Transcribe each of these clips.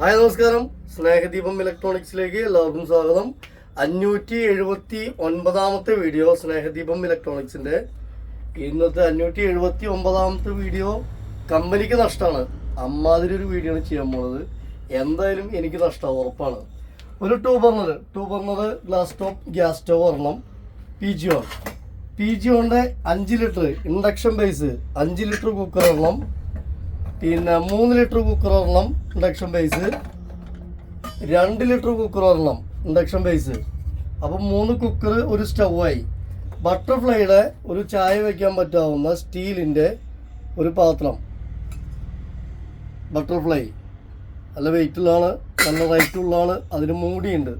Hi നമസ്കാരം. സ്നേഹദീപം ഇലക്ട്രോണിക്സിലേക്ക് എല്ലാവർക്കും സ്വാഗതം. അഞ്ഞൂറ്റി എഴുപത്തി ഒൻപതാമത്തെ വീഡിയോ സ്നേഹദീപം ഇലക്ട്രോണിക്സിന്റെ. ഇന്നത്തെ അഞ്ഞൂറ്റി എഴുപത്തി ഒമ്പതാമത്തെ വീഡിയോ കമ്പനിക്ക് നഷ്ടമാണ് അമ്മാതിരി ഒരു വീഡിയോ ആണ് ചെയ്യാൻ പോണത്. എന്തായാലും എനിക്ക് നഷ്ടം ഉറപ്പാണ്. ഒരു two burner two burner glass top gas stove ഒരെണ്ണം. P G on P G ഓണിന്റെ അഞ്ച് ലിറ്റർ ഇൻഡക്ഷൻ ബേസ് അഞ്ച് ലിറ്റർ കുക്കർ ഒരെണ്ണം. പിന്നെ മൂന്ന് ലിറ്റർ കുക്കർ ഒരെണ്ണം ഇൻഡക്ഷൻ ബേസ് രണ്ട് ലിറ്റർ കുക്കർ ഒരെണ്ണം ഇൻഡക്ഷൻ ബേസ് അപ്പം മൂന്ന് കുക്കർ ഒരു സ്റ്റൗവായി ബട്ടർഫ്ലൈയുടെ ഒരു ചായ വയ്ക്കാൻ പറ്റാവുന്ന സ്റ്റീലിന്റെ ഒരു പാത്രം. ബട്ടർഫ്ലൈ നല്ല വെയിറ്റുള്ളതാണ് നല്ല റൈറ്റുള്ളതാണ് അതിന് മൂടിയുണ്ട്.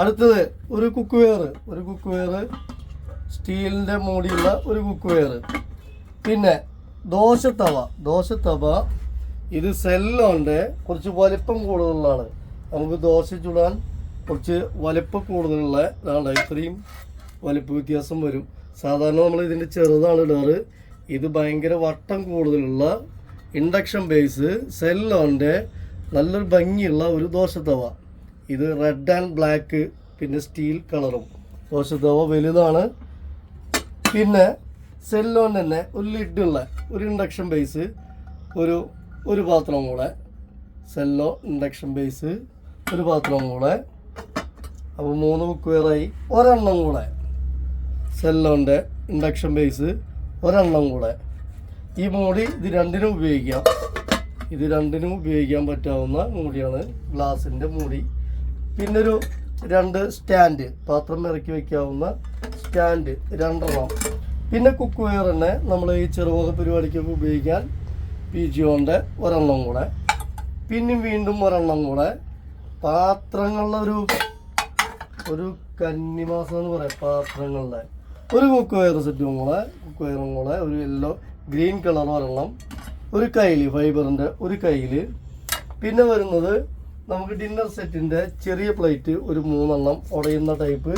അടുത്തത് ഒരു കുക്ക് വെയർ ഒരു കുക്ക് വെയർ സ്റ്റീലിന്റെ മൂടിയുള്ള ഒരു കുക്ക് വെയർ പിന്നെ ദോശത്തവ ദോശത്തവ. ഇത് സെല്ലോന്റെ കുറച്ച് വലിപ്പം കൂടുതലുള്ളതാണ്. നമുക്ക് ദോശ ചുടാൻ കുറച്ച് വലിപ്പം കൂടുതലുള്ള ഇതാണ്. ഇത്രയും വലിപ്പ വ്യത്യാസം വരും. സാധാരണ നമ്മൾ ഇതിന്റെ ചെറുതാണ് ഇടാറ്. ഇത് ഭയങ്കര വട്ടം കൂടുതലുള്ള ഇൻഡക്ഷൻ ബേസ് സെല്ലോന്റെ നല്ലൊരു ഭംഗിയുള്ള ഒരു ദോശത്തവ. ഇത് റെഡ് ആൻഡ് ബ്ലാക്ക് പിന്നെ സ്റ്റീൽ കളറും. ദോശത്തവ വലുതാണ്. പിന്നെ സെല്ലോൺ തന്നെ ഒരു ലിഡുള്ള ഒരു ഇൻഡക്ഷൻ ബേസ് ഒരു ഒരു പാത്രം കൂടെ സെല്ലോ ഇൻഡക്ഷൻ ബേസ് ഒരു പാത്രം കൂടെ അപ്പോൾ മൂന്ന് ബുക്ക് വെയറായി ഒരെണ്ണം കൂടെ. സെല്ലോന്റെ ഇൻഡക്ഷൻ ബേസ് ഒരെണ്ണം കൂടെ. ഈ മൂടി ഇത് രണ്ടിനും ഉപയോഗിക്കാം. ഇത് രണ്ടിനും ഉപയോഗിക്കാൻ പറ്റാവുന്ന മൂടിയാണ് ഗ്ലാസിന്റെ മൂടി. പിന്നെ ഒരു രണ്ട് സ്റ്റാൻഡ് പാത്രം ഇറക്കി വയ്ക്കാവുന്ന സ്റ്റാൻഡ് രണ്ടെണ്ണം. പിന്നെ കുക്ക് വെയർ തന്നെ നമ്മൾ ഈ ചെറുവക പരിപാടിക്കൊക്കെ ഉപയോഗിക്കാൻ പി ജിയോന്റെ ഒരെണ്ണം കൂടെ. പിന്നെയും വീണ്ടും ഒരെണ്ണം കൂടെ. പാത്രങ്ങളുടെ ഒരു ഒരു കന്നിമാസം എന്ന് പറയാം പാത്രങ്ങളുടെ. ഒരു കുക്ക് വെയർ സെറ്റും കൂടെ കുക്ക് വെയറും കൂടെ ഒരു യെല്ലോ ഗ്രീൻ കളർ ഒരെണ്ണം ഒരു കയ്യിൽ ഫൈബറിന്റെ ഒരു കയ്യിൽ പിന്നെ വരുന്നത് നമുക്ക് ഡിന്നർ സെറ്റിന്റെ ചെറിയ പ്ലേറ്റ് ഒരു മൂന്നെണ്ണം ഉടയുന്ന ടൈപ്പ്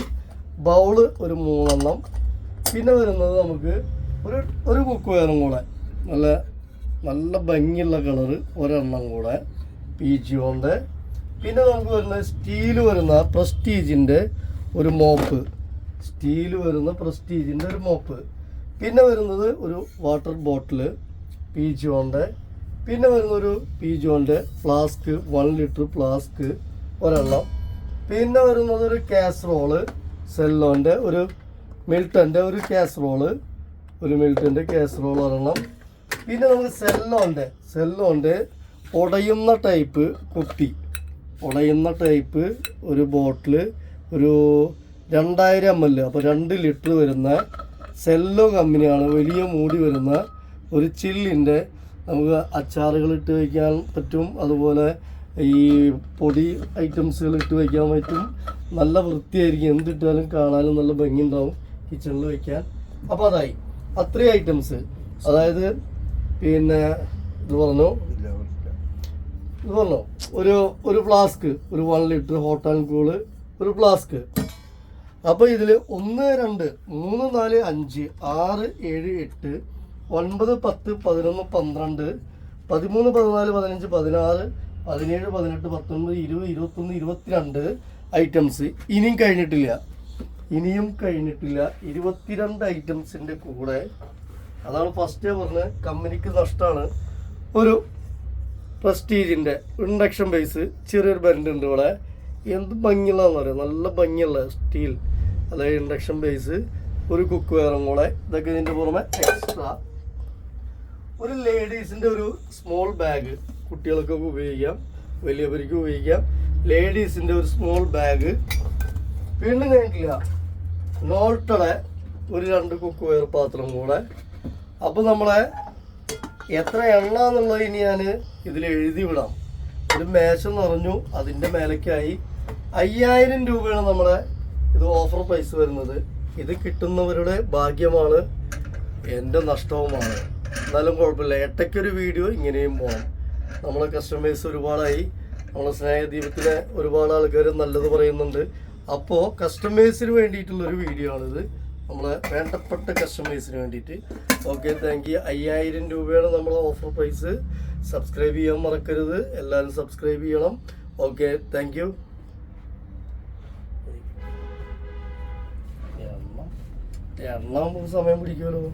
ബൗൾ ഒരു മൂന്നെണ്ണം പിന്നെ വരുന്നത് നമുക്ക് ഒരു ഒരു കുക്ക് വെയറും കൂടെ. നല്ല നല്ല ഭംഗിയുള്ള കളറ് ഒരെണ്ണം കൂടെ. പി ജി കൊണ്ട്. പിന്നെ നമുക്ക് വരുന്ന സ്റ്റീൽ വരുന്ന പ്രസ്റ്റീജിന്റെ ഒരു മോപ്പ്. സ്റ്റീൽ വരുന്ന പ്രസ്റ്റീജിന്റെ ഒരു മോപ്പ്. പിന്നെ വരുന്നത് ഒരു വാട്ടർ ബോട്ടിൽ പി ജി കൊണ്ട്. പിന്നെ വരുന്നൊരു പി ജോന്റെ ഫ്ലാസ്ക് വൺ ലിറ്റർ ഫ്ലാസ്ക് ഒരെണ്ണം. പിന്നെ വരുന്നത് ഒരു കാസറോൾ സെല്ലോന്റെ ഒരു മിൽട്ടന്റെ ഒരു കാസറോൾ ഒരു മിൽട്ടന്റെ കാസറോൾ ഒരെണ്ണം. പിന്നെ നമുക്ക് സെല്ലോന്റെ സെല്ലോന്റെ ഉടയുന്ന ടൈപ്പ് കുപ്പി. ഉടയുന്ന ടൈപ്പ് ഒരു ബോട്ടിൽ ഒരു രണ്ടായിരം എം എൽ അപ്പോൾ രണ്ട് ലിറ്റർ വരുന്ന സെല്ലോ കമ്പനിയാണ് വലിയ മൂടി വരുന്ന ഒരു ചില്ലിന്റെ നമുക്ക് അച്ചാറുകൾ ഇട്ട് വയ്ക്കാൻ പറ്റും. അതുപോലെ ഈ പൊടി ഐറ്റംസുകൾ ഇട്ട് വയ്ക്കാൻ പറ്റും. നല്ല വൃത്തിയായിരിക്കും. എന്തിട്ടാലും കാണാനും നല്ല ഭംഗി ഉണ്ടാവും കിച്ചണിൽ വയ്ക്കാൻ അപ്പോൾ അതായി. അത്രയും ഐറ്റംസ് അതായത് പിന്നെ ഇത് പറഞ്ഞു. ഇത് പറഞ്ഞു. ഒരു ഒരു ഫ്ലാസ്ക് ഒരു one litre hot and cool ഒരു ഫ്ലാസ്ക് അപ്പോൾ ഇതിൽ ഒന്ന് രണ്ട് മൂന്ന് നാല് അഞ്ച് ആറ് ഏഴ് എട്ട് ഒൻപത് പത്ത് പതിനൊന്ന് പന്ത്രണ്ട് പതിമൂന്ന് പതിനാല് പതിനഞ്ച് പതിനാറ് പതിനേഴ് പതിനെട്ട് പത്തൊൻപത് ഇരുപത് ഇരുപത്തൊന്ന് ഇരുപത്തിരണ്ട് ഐറ്റംസ് ഇനിയും കഴിഞ്ഞിട്ടില്ല. ഇനിയും കഴിഞ്ഞിട്ടില്ല. ഇരുപത്തിരണ്ട് ഐറ്റംസിന്റെ കൂടെ. അതാണ് ഫസ്റ്റ് പറഞ്ഞത് കമ്പനിക്ക് നഷ്ടമാണ് ഒരു പ്രസ്റ്റീജിന്റെ ഇൻഡക്ഷൻ ബേസ് ചെറിയൊരു ബെൻഡ് ഉണ്ട് ഇവിടെ. എന്ത് ഭംഗിയുള്ളതെന്ന് പറയാം നല്ല ഭംഗിയുള്ള സ്റ്റീൽ അതായത് ഇൻഡക്ഷൻ ബേസ് ഒരു കുക്ക് വെയറും കൂടെ. ഇതൊക്കെ ഇതിന്റെ പുറമെ എക്സ്ട്രാ ഒരു ലേഡീസിന്റെ ഒരു സ്മോൾ ബാഗ് കുട്ടികൾക്കൊക്കെ ഉപയോഗിക്കാം. വലിയവർക്ക് ഉപയോഗിക്കാം. ലേഡീസിന്റെ ഒരു സ്മോൾ ബാഗ് വീണ്ടും കഴിഞ്ഞിട്ടില്ല നോട്ടടെ ഒരു രണ്ട് കുക്ക് വെയർ പാത്രം കൂടെ. അപ്പോൾ നമ്മളെ എത്ര എണ്ണ എന്നുള്ളത് ഇനി ഞാൻ ഇതിൽ എഴുതി വിടാം. ഒരു മേശം നിറഞ്ഞു അതിന്റെ മേലേക്കായി അയ്യായിരം രൂപയാണ് നമ്മളെ ഇത് ഓഫർ പ്രൈസ് വരുന്നത്. ഇത് കിട്ടുന്നവരുടെ ഭാഗ്യമാണ് എന്റെ നഷ്ടവുമാണ്. എന്നാലും കുഴപ്പമില്ല ഇടയ്ക്കൊരു വീഡിയോ ഇങ്ങനെയും പോകണം നമ്മളെ കസ്റ്റമേഴ്സ് ഒരുപാടായി. നമ്മളെ സ്നേഹദീപത്തിലെ ഒരുപാട് ആൾക്കാർ നല്ലത് പറയുന്നുണ്ട്. അപ്പോൾ കസ്റ്റമേഴ്സിന് വേണ്ടിയിട്ടുള്ളൊരു വീഡിയോ ആണിത്. നമ്മളെ വേണ്ടപ്പെട്ട കസ്റ്റമേഴ്സിന് വേണ്ടിയിട്ട്. ഓക്കെ താങ്ക് യു അയ്യായിരം രൂപയാണ് നമ്മളെ ഓഫർ പ്രൈസ് സബ്സ്ക്രൈബ് ചെയ്യാൻ മറക്കരുത്. എല്ലാവരും സബ്സ്ക്രൈബ് ചെയ്യണം. ഓക്കെ താങ്ക് യു എണ്ണം സമയം പിടിക്കുമല്ലോ.